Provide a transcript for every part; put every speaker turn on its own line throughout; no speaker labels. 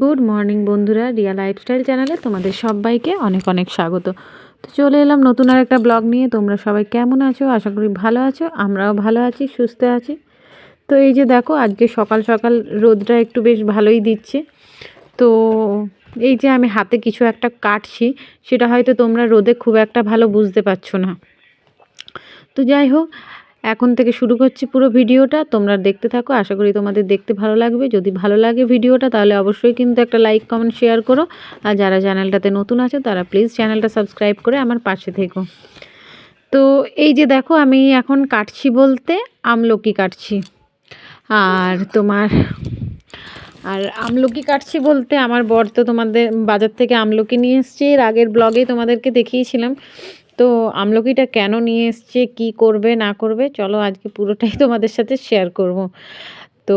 Good morning বন্ধুরা, Riya lifestyle চ্যানেলে তোমাদের সবাইকে অনেক অনেক স্বাগত। তো চলে এলাম নতুন আর একটা ব্লগ নিয়ে, তোমরা সবাই কেমন আছো? আশা করি ভালো আছো, আমরাও ভালো আছি, সুস্থ আছি। তো এই যে দেখো, আজকে সকাল সকাল রোদটা একটু বেশ ভালোই দিচ্ছে। তো এই যে আমি হাতে কিছু একটা কাটছি, সেটা হয়তো তোমরা রোদে খুব একটা ভালো বুঝতে পারছ না। তো যাই হোক এখন থেকে শুরু করছি পুরো ভিডিওটা। তোমরা দেখতে থাকো, আশা করি তোমাদের দেখতে ভালো লাগবে। যদি ভালো লাগে ভিডিওটা, তাহলে অবশ্যই কিন্তু একটা লাইক, কমেন্ট, শেয়ার করো। আর যারা চ্যানেলটাতে নতুন আছে, তারা প্লিজ চ্যানেলটা সাবস্ক্রাইব করে আমার পাশে থেকো। তো এই যে দেখো, আমি এখন কাটছি বলতে আমলকি কাটছি। আর তোমার, আর আমলকি কাটছি বলতে আমার বর তো তোমাদের বাজার থেকে আমলকি নিয়ে এসছে। এর আগের ব্লগে তোমাদেরকে দেখিয়েছিলাম। তো আমলকিটা কেন নিয়ে এসছে, কি করবে, না করবে, চলো আজকে পুরোটাই তোমাদের সাথে শেয়ার করব। তো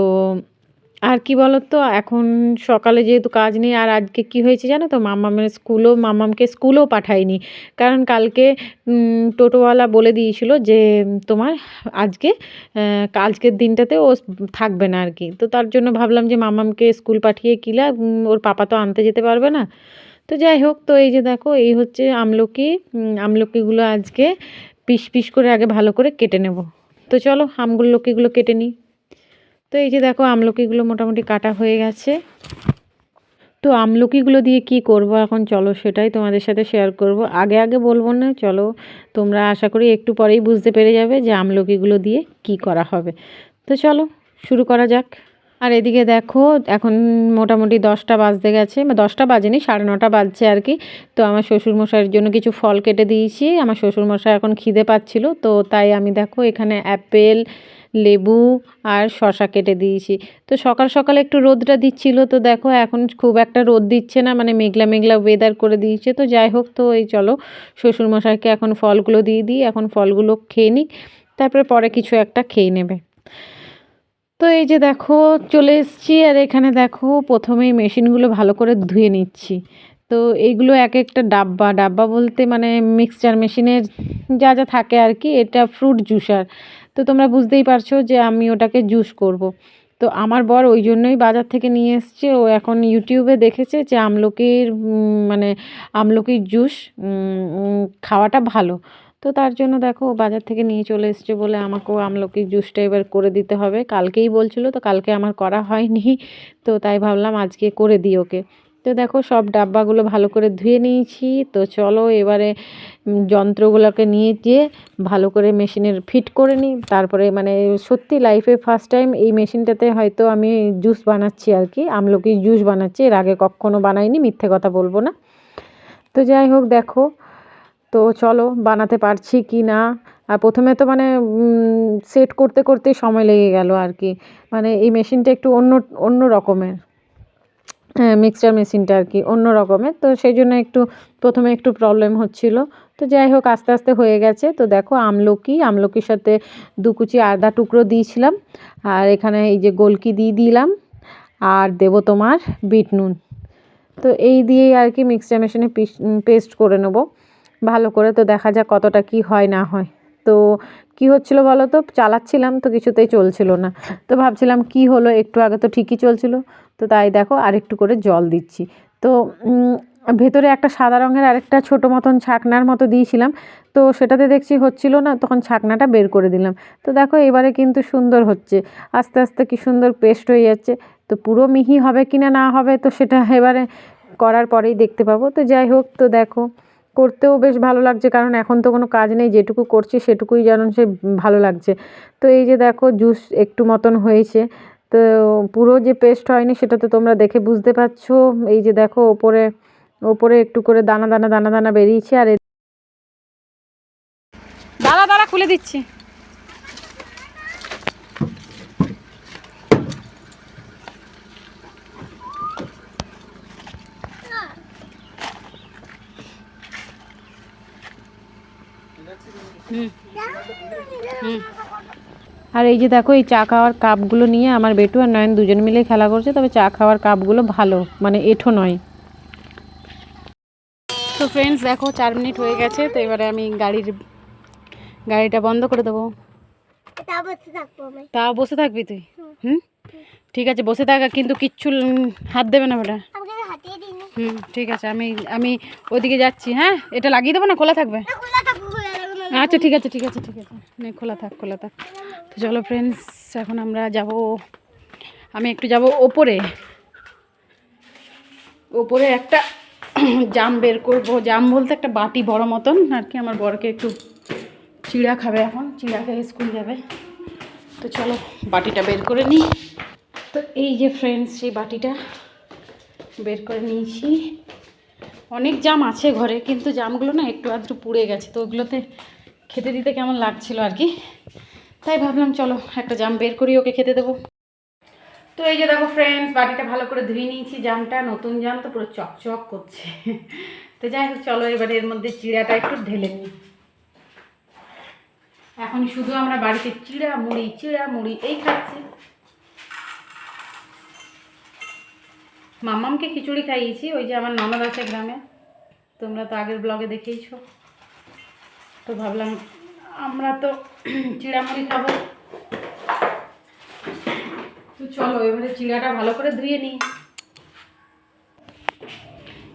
আর কি বলো তো এখন সকালে যেহেতু কাজ নেই, আর আজকে কি হয়েছে জানো তো, মামামের স্কুলও, মামামকে স্কুলেও পাঠায়নি। কারণ কালকে টোটোওয়ালা বলে দিয়েছিল যে, তোমার আজকে আজকের দিনটাতে ও থাকবে না আর কি। তো তার জন্য ভাবলাম যে মামামকে স্কুল পাঠিয়ে কিলা ওর পাপা তো আনতে যেতে পারবে না। তো যাই হোক, তো এই যে দেখো, এই হচ্ছে আমলকি। আমলকিগুলো আজকে পিস পিস করে আগে ভালো করে কেটে নেব। তো চলো আমগুলোকিগুলো কেটে নিই। তো এই যে দেখো, আমলকিগুলো মোটামুটি কাটা হয়ে গেছে। তো আমলকিগুলো দিয়ে কি করব এখন চলো, সেটাই তোমাদের সাথে শেয়ার করব। আগে আগে বলব না, চলো, তোমরা আশা করি একটু পরেই বুঝতে পেরে যাবে যে আমলকিগুলো দিয়ে কি করা হবে। তো চলো, শুরু করা যাক। আর এদিকে দেখো, এখন মোটামুটি দশটা বাজতে গেছে দশটা বাজেনি, সাড়ে নটা বাজছে আর কি। তো আমার শ্বশুরমশাইয়ের জন্য কিছু ফল কেটে দিয়েছি। আমার শ্বশুরমশাই এখন খিদে পাচ্ছিল, তো তাই আমি দেখো এখানে অ্যাপেল, লেবু আর শশা কেটে দিয়েছি। তো সকাল সকাল একটু রোদটা দিচ্ছিল, তো দেখো এখন খুব একটা রোদ দিচ্ছে না মানে মেঘলা মেঘলা ওয়েদার করে দিয়েছে। তো যাই হোক, তো এই চলো, শ্বশুরমশাইকে এখন ফলগুলো দিয়ে দিই, এখন ফলগুলো খেয়ে নিক, তারপরে পরে কিছু একটা খেয়ে নেবে। তো এই যে দেখো চলে এসছি আর এখানে দেখো প্রথমেই মেশিনগুলো ভালো করে ধুয়ে নিচ্ছি। তো এইগুলো এক একটা ডাব্বা ডাব্বা বলতে মানে মিক্সচার মেশিনের যা যা থাকে আর কি, এটা ফ্রুট জুসার তো তোমরা বুঝতেই পারছ যে আমি ওটাকে জুস করব। তো আমার বর ওই জন্যই বাজার থেকে নিয়ে এসছে। ও এখন ইউটিউবে দেখেছে যে আমলকির মানে আমলকির জুস খাওয়াটা ভালো। তো তার জন্য দেখো বাজার থেকে নিয়ে চলে এসছে বলে আমাকেও আমলকির জুসটা এবার করে দিতে হবে। কালকেই বলছিল, তো কালকে আমার করা হয়নি, তো তাই ভাবলাম আজকে করে দিই ওকে। তো দেখো সব ডাব্বাগুলো ভালো করে ধুয়ে নিয়েছি, তো চলো এবারে যন্ত্রগুলোকে নিয়ে গিয়ে ভালো করে মেশিনের ফিট করে নিই। তারপরে মানে সত্যি লাইফে ফার্স্ট টাইম এই মেশিনটাতে হয়তো আমি জুস বানাচ্ছি আর কি আমলকি জুস বানাচ্ছি, এর আগে কখনো বানাইনি, মিথ্যে কথা বলব না। তো যাই হোক দেখো তো চলো, বানাতে পারছি কি না? আর প্রথমে তো মানে সেট করতে করতেই সময় লেগে গেল আর কি। মানে এই মেশিনটা একটু অন্য অন্য রকমের। হ্যাঁ মিক্সচার মেশিনটা আর কি, অন্য রকমের। তো সেই জন্য একটু, প্রথমে একটু প্রবলেম হচ্ছিল। তো যাই হোক, আস্তে আস্তে হয়ে গেছে। তো দেখো, আমলকি, আমলকির সাথে দু কুচি আদা টুকরো দিয়েছিলাম। আর এখানে এই যে গোলকি দিয়ে দিলাম। আর দেব তোমার বিট নুন। তো এই দিয়েই আর কি মিক্সচার মেশিনে পেস্ট করে নেব। ভালো করে তো দেখা যাক কতটা কি হয়, না হয়। তো কি হচ্ছিল বলো তো? চালাচ্ছিলাম তো কিছুতেই চলছিল না। তো ভাবছিলাম কি হলো? একটু আগে তো ঠিকই চলছিল। তো তাই দেখো আরেকটু করে জল দিচ্ছি। তো ভেতরে একটা সাদা রঙের আরেকটা ছোটো মতন ছাকনার মতো দিয়েছিলাম। তো সেটাতে দেখছি হচ্ছিল না, তখন ছাকনাটা বের করে দিলাম। তো দেখো এবারে কিন্তু সুন্দর হচ্ছে। আস্তে আস্তে কি সুন্দর পেস্ট হয়ে যাচ্ছে। তো পুরো মিহি হবে কি না না হবে তো সেটা এবারে করার পরেই দেখতে পাবো। তো যাই হোক, তো দেখো করতেও বেশ ভালো লাগছে, কারণ এখন তো কোনো কাজ নেই, যেটুকু করছি সেটুকুই যেন সে ভালো লাগছে। তো এই যে দেখো, জুস একটু মতন হয়েছে, তো পুরো যে পেস্ট হয়নি সেটা তো তোমরা দেখে বুঝতে পারছ। এই যে দেখো, ওপরে ওপরে একটু করে দানা দানা দানা দানা বেরিয়েছে, আর দাঁড়া দাঁড়া, খুলে দিচ্ছি। আর এই যে দেখো এই চা খাওয়ার কাপগুলো নিয়ে আমার বেটু আর নয়ন দুজন মিলে খেলা করছে তবে চা খাওয়ার কাপগুলো ভালো মানে এঠো নয়। তো ফ্রেন্ডস দেখো চার মিনিট হয়ে গেছে তো এবারে আমি গাড়ির গাড়িটা বন্ধ করে দেবো। তা বসে থাকবি তুই? হুম। ঠিক আছে বসে থাকা কিন্তু কিচ্ছু হাত দেবে না
দিন।
হুম ঠিক আছে আমি আমি ওইদিকে যাচ্ছি হ্যাঁ? এটা লাগিয়ে দেবো না? খোলা থাকবে
খোলা থাকুক খোলা থাকুক না
আচ্ছা ঠিক আছে ঠিক আছে ঠিক আছে। নে খোলা থাক খোলা থাক। তো চলো ফ্রেন্ডস এখন আমরা যাব, আমি একটু যাব ওপরে। ওপরে একটা জাম বের করব। জাম বলতে একটা বাটি বড় মতন, আর কি আমার বরকে একটু চিড়া খাবে এখন, চিড়া খেয়ে স্কুল যাবে। তো চলো, বাটিটা বের করে নিই। তো এই যে ফ্রেন্ডস সেই বাটিটা বের করে নিয়েছি। অনেক জাম আছে ঘরে, কিন্তু জামগুলো না একটু আধটু পুড়ে গেছে, তো ওগুলোতে খেতে দিতে কেমন লাগছিল আর কি? তাই ভাবলাম, চলো একটা জাম বের করি, ওকে খেতে দেবো। তো এই যে দেখো ফ্রেন্ডস বাড়িটা ভালো করে ধুয়ে নিয়েছি, জামটা নতুন জাম তো পুরো চকচক করছে। তো যাই হোক, চলো এবারে এর মধ্যে চিড়াটা একটু ঢেলে নিই। এখন শুধু আমরা বাড়িতে চিড়া, মুড়ি চিড়া, মুড়ি, এই খাচ্ছি। মামামকে খিচুড়ি খাইয়েছি, ওই যে আমার ননদ আছে গ্রামে। তোমরা তো আগের ব্লগে দেখেইছো। তো ভাবলাম আমরা তো চিড়ামুড়ি খাব। তো চলো, এবারে চিড়াটা ভালো করে ধুয়ে নিই।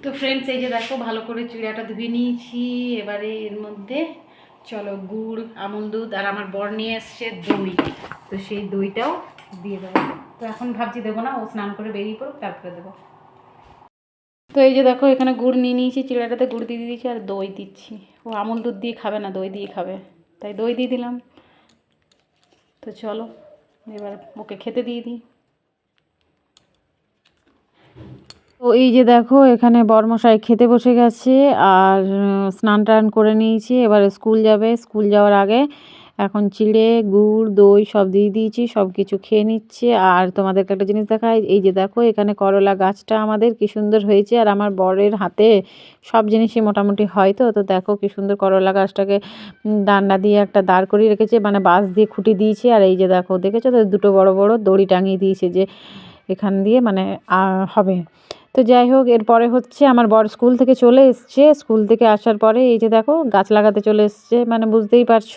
তো ফ্রেন্ডস এই যে দেখো, ভালো করে চিড়াটা ধুয়ে নিয়েছি। এবারে এর মধ্যে চলো গুড়, আমল দুধ আর আমার বর নিয়ে এসছে দই। তো সেই দইটাও দিয়ে দেবো। তো এখন ভাবছি দেবো না, ও স্নান করে বেরিয়ে পড়ুক, তারপরে দেবো। তো এই যে দেখো, এখানে গুড় নিয়ে নিয়েছি, চিড়াটাতে গুড় দিয়ে দিয়েছি আর দই দিচ্ছি। ও আমুল দুধ দিয়ে খাবে না, দই দিয়ে খাবে। তাই দই দিয়ে দিলাম। তো চলো, এবার ওকে খেতে দিয়ে দিই। তো এই যে দেখো, এখানে বরমশাই খেতে বসে গেছে আর স্নান টান করে নিয়েছি। এবার স্কুল যাবে। স্কুল যাওয়ার আগে এখন চিড়ে, গুড়, দই সব দিয়ে দিয়েছি সব কিছু খেয়ে নিচ্ছে। আর তোমাদেরকে একটা জিনিস দেখাই, এই যে দেখো, এখানে করলা গাছটা আমাদের কি সুন্দর হয়েছে। আর আমার বরের হাতে সব জিনিসই মোটামুটি হয় তো তো দেখো কি সুন্দর করলা গাছটাকে ডান্ডা দিয়ে একটা দাঁড় করিয়ে রেখেছে মানে বাঁশ দিয়ে খুঁটি দিয়েছে। আর এই যে দেখো, দেখেছ তো, দুটো বড় বড় দড়ি টাঙিয়ে দিয়েছে যে এখান দিয়ে মানে হবে। তো যাই হোক এরপরে হচ্ছে আমার বর স্কুল থেকে চলে এসছে। স্কুল থেকে আসার পরে এই যে দেখো, গাছ লাগাতে চলে এসছে। মানে বুঝতেই পারছ,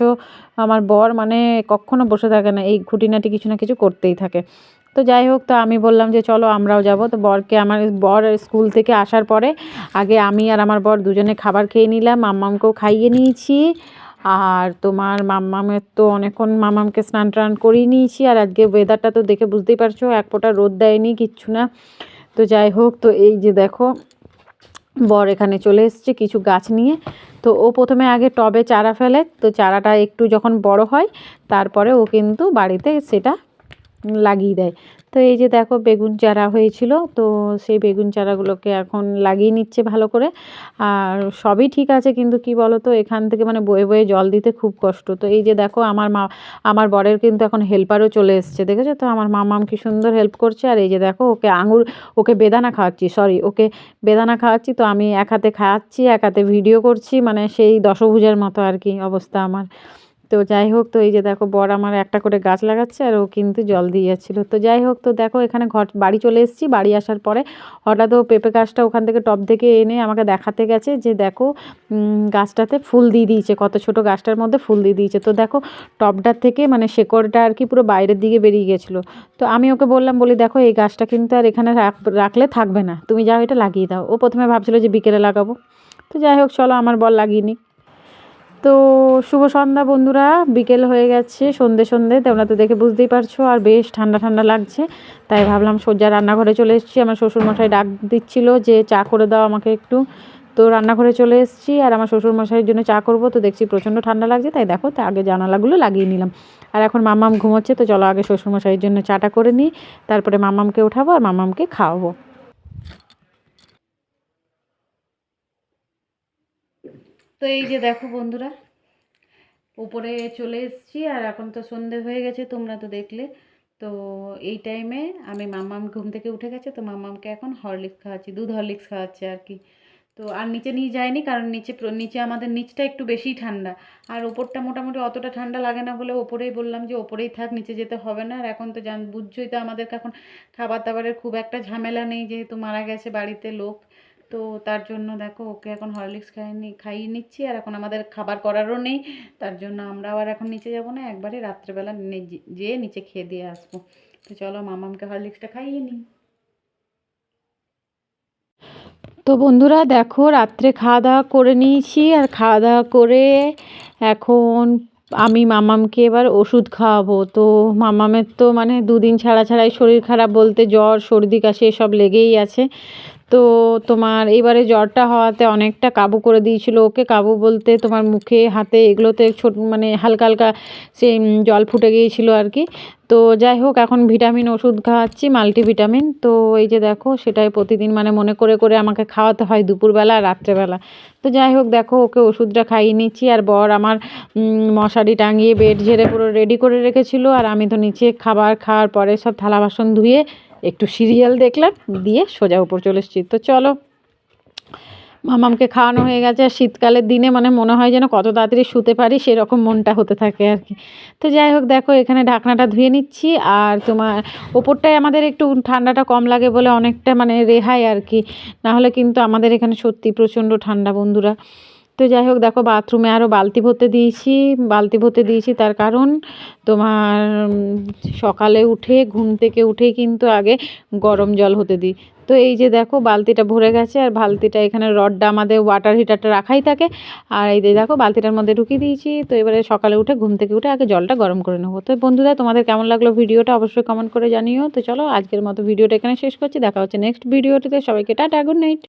আমার বর মানে কখনো বসে থাকে না, এই খুঁটিনাটি কিছু না কিছু করতেই থাকে। তো যাই হোক, তো আমি বললাম যে চলো আমরাও যাব। তো বরকে আমার বর স্কুল থেকে আসার পরে আগে আমি আর আমার বর দুজনে খাবার খেয়ে নিলাম, মাম্মামকেও খাইয়ে নিয়েছি। আর তোমার মাম্মামের তো অনেকক্ষণ মাম্মামকে স্নান টান করিয়ে নিয়েছি। আর আজকে ওয়েদারটা তো দেখে বুঝতেই পারছ, এক ফোঁটা রোদ দেয়নি, কিচ্ছু না। তো যাই হোক, তো এই যে দেখো, বর এখানে চলে এসছে কিছু গাছ নিয়ে। তো ও প্রথমে আগে টবে চারা ফেলে, তো চারাটা একটু যখন বড় হয়, তারপরে ও কিন্তু বাড়িতে সেটা লাগিয়ে দেয়। তো এই যে দেখো বেগুন চারা হয়েছিল, তো সেই বেগুন চারাগুলোকে এখন লাগিয়ে নিচ্ছে ভালো করে। আর সবই ঠিক আছে, কিন্তু কি বলো তো এখান থেকে মানে বয়ে বয়ে জল দিতে খুব কষ্ট। তো এই যে দেখো, আমার মা, আমার বরের কিন্তু এখন হেল্পারও চলে এসছে, দেখেছ তো? আমার মামাম কি সুন্দর হেল্প করছে। আর এই যে দেখো, ওকে আঙুর, ওকে বেদানা খাওয়াচ্ছি সরি ওকে বেদানা খাওয়াচ্ছি। তো আমি এক হাতে খাওয়াচ্ছি এক হাতে ভিডিও করছি মানে সেই দশভুজার মতো আর কি অবস্থা আমার। তো যাই হোক তো এই যে দেখো বর আমার একটা করে গাছ লাগাচ্ছে আর ও কিন্তু জল দিয়ে যাচ্ছিল। তো যাই হোক তো দেখো এখানে ঘর, বাড়ি চলে এসেছি। বাড়ি আসার পরে হঠাৎ ও পেঁপে গাছটা ওখান থেকে টব থেকে এনে আমাকে দেখাতে গেছে যে দেখো গাছটাতে ফুল দিয়ে দিয়েছে। কত ছোট গাছটার মধ্যে ফুল দিয়ে দিয়েছে। তো দেখো টবটার থেকে মানে শেকড়টা আর কি পুরো বাইরের দিকে বেরিয়ে গেছিল। তো আমি ওকে বললাম, বলি দেখো এই গাছটা কিন্তু আর এখানে রাখ- রাখলে থাকবে না। তুমি যাও এটা লাগিয়ে দাও। ও প্রথমে ভাবছিলো যে বিকেলে লাগাবো। তো যাই হোক চলো আমার বল লাগিয়ে নিক। তো শুভ সন্ধ্যা বন্ধুরা, বিকেল হয়ে গেছে, সন্ধে সন্ধে, তোমরা তো দেখে বুঝতেই পারছ, আর বেশ ঠান্ডা ঠান্ডা লাগছে। তাই ভাবলাম সজ্জা রান্নাঘরে চলে এসেছি, আমার শ্বশুরমশাই ডাক দিচ্ছিল যে চা করে দাও আমাকে একটু। তো রান্নাঘরে চলে এসেছি, আর আমার শ্বশুরমশাইয়ের জন্য চা করব, তো দেখছি প্রচণ্ড ঠান্ডা লাগছে, তাই দেখো তা আগে জানালাগুলো লাগিয়ে নিলাম। আর এখন মামাম ঘুমোচ্ছে, তো চলো আগে শ্বশুরমশাইয়ের জন্য চাটা করে নিই, তারপরে মামামকে উঠাবো আর মামামকে খাওয়াবো। তো এই যে দেখো বন্ধুরা, উপরে চলে এসেছি আর এখন তো সন্ধে হয়ে গেছে, তোমরা তো দেখলে। তো এই টাইমে আমি মাম্মাম ঘুম থেকে উঠে গেছে, তো মামামকে এখন হরলিক্স খাওয়াচ্ছি, দুধ হরলিক্স খাওয়াচ্ছে আর কি। তো আর নিচে নিয়ে যায়নি কারণ নিচে নিচে আমাদের নিচটা একটু বেশি ঠান্ডা। আর ওপরটা মোটামুটি অতটা ঠান্ডা লাগে না বলে ওপরেই বললাম যে ওপরেই থাক, নিচে যেতে হবে না। আর এখন তো জান, বুঝছোই তো আমাদেরকে এখন খাবার দাবারের খুব একটা ঝামেলা নেই, যেহেতু মারা গেছে বাড়িতে লোক। তো তার জন্য দেখো, ওকে এখন হরলিক্স খাইয়ে খাইয়ে নিচ্ছি, আর এখন আমাদের খাবার করারও নেই। তার জন্য আমরাও আর এখন নিচে যাব না, একবারে রাত্রেবেলা যেয়ে নিচে খেয়ে দিয়ে আসব। তো চলো, মামামকে হরলিক্সটা খাইয়ে নিই। তো বন্ধুরা, দেখো, রাত্রে খাওয়া দাওয়া করে নিয়েছি, আর খাওয়া দাওয়া করে এখন আমি মামামকে এবার ওষুধ খাওয়াবো। তো মামামের তো মানে দুদিন ছাড়া ছাড়াই শরীর খারাপ বলতে জ্বর, সর্দি, কাশি, এসব লেগেই আছে। তো তোমার এবারে জ্বরটা হওয়াতে অনেকটা কাবু করে দিয়েছিল ওকে। কাবু বলতে তোমার মুখে, হাতে এগুলোতে ছোট মানে হালকা হালকা সে জল ফুটে গিয়েছিল আর কি। তো যাই হোক, এখন ভিটামিন ওষুধ খাওয়াচ্ছি, মাল্টিভিটামিন। তো এই যে দেখো, সেটাই প্রতিদিন মানে মনে করে করে আমাকে খাওয়াতে হয় দুপুরবেলা আর রাত্রেবেলা। তো যাই হোক, দেখো, ওকে ওষুধটা খাইয়ে নিচ্ছি। আর বর আমার মশারি টাঙিয়ে বেড ঝেড়ে পুরো রেডি করে রেখেছিল। আর আমি তো নিচে খাবার খাওয়ার পরে সব থালা বাসন ধুয়ে একটু সিরিয়াল দেখলাম, দিয়ে সোজা উপর চলে এসেছি। তো চলো, মামামকে খাওয়ানো হয়ে গেছে। আর শীতকালের দিনে মানে মনে হয় যেন কত তাড়াতাড়ি শুতে পারি, সেরকম মনটা হতে থাকে আর কি। তো যাই হোক, দেখো, এখানে ঢাকনাটা ধুয়ে নিচ্ছি। আর তোমার ওপরটায় আমাদের একটু ঠান্ডাটা কম লাগে বলে অনেকটা মানে রেহাই আর কি। নাহলে কিন্তু আমাদের এখানে সত্যি প্রচণ্ড ঠান্ডা, বন্ধুরা। তো যাই হোক, দেখো বাথরুমে আরও বালতি ভরতে দিয়েছি। বালতি ভরতে দিয়েছি তার কারণ তোমার সকালে উঠে, ঘুম থেকে উঠেই কিন্তু আগে গরম জল হতে দিই। তো এই যে দেখো বালতিটা ভরে গেছে আর বালতিটা এখানে রডটা আমাদের ওয়াটার হিটারটা রাখাই থাকে। আর এই দেখো বালতিটার মধ্যে ঢুকিয়ে দিয়েছি। তো এবারে সকালে উঠে, ঘুম থেকে উঠে আগে জলটা গরম করে নেব। তো বন্ধুরা, তোমাদের কেমন লাগল ভিডিওটা অবশ্যই কমেন্ট করে জানিও। তো চলো আজকের মতো ভিডিওটা এখানে শেষ করছি। দেখা হচ্ছে নেক্সট ভিডিওটিতে। সবাইকে টাটা গুড নাইট